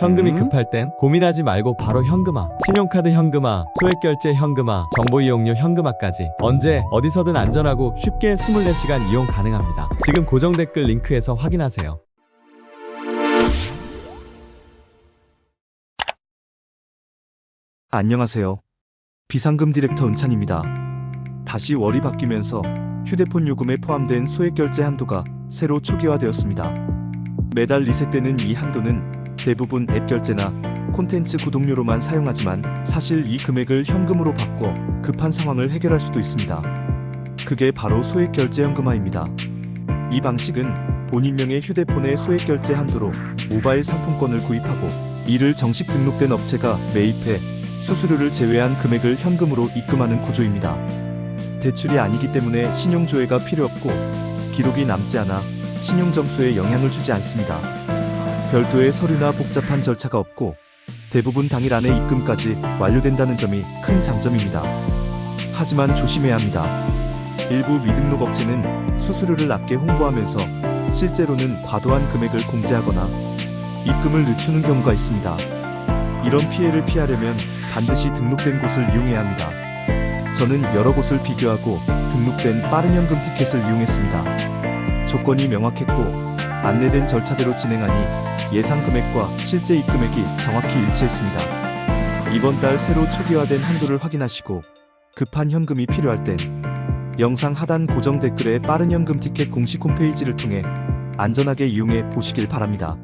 현금이 음? 급할 땐 고민하지 말고 바로 현금화. 신용카드 현금화, 소액결제 현금화, 정보 이용료 현금화까지 언제 어디서든 안전하고 쉽게 24시간 이용 가능합니다. 지금 고정 댓글 링크에서 확인하세요. 안녕하세요. 비상금 디렉터 은찬입니다. 다시 월이 바뀌면서 휴대폰 요금에 포함된 소액 결제 한도가 새로 초기화되었습니다. 매달 리셋되는 이 한도는 대부분 앱 결제나 콘텐츠 구독료로만 사용하지만 사실 이 금액을 현금으로 바꿔 급한 상황을 해결할 수도 있습니다. 그게 바로 소액 결제 현금화입니다. 이 방식은 본인명의 휴대폰의 소액 결제 한도로 모바일 상품권을 구입하고 이를 정식 등록된 업체가 매입해 수수료를 제외한 금액을 현금으로 입금하는 구조입니다. 대출이 아니기 때문에 신용조회가 필요 없고 기록이 남지 않아 신용점수에 영향을 주지 않습니다. 별도의 서류나 복잡한 절차가 없고 대부분 당일 안에 입금까지 완료된다는 점이 큰 장점입니다. 하지만 조심해야 합니다. 일부 미등록 업체는 수수료를 낮게 홍보하면서 실제로는 과도한 금액을 공제하거나 입금을 늦추는 경우가 있습니다. 이런 피해를 피하려면 반드시 등록된 곳을 이용해야 합니다. 저는 여러 곳을 비교하고 등록된 빠른 현금 티켓을 이용했습니다. 조건이 명확했고 안내된 절차대로 진행하니 예상 금액과 실제 입금액이 정확히 일치했습니다. 이번 달 새로 초기화된 한도를 확인하시고 급한 현금이 필요할 땐 영상 하단 고정 댓글에 빠른 현금 티켓 공식 홈페이지를 통해 안전하게 이용해 보시길 바랍니다.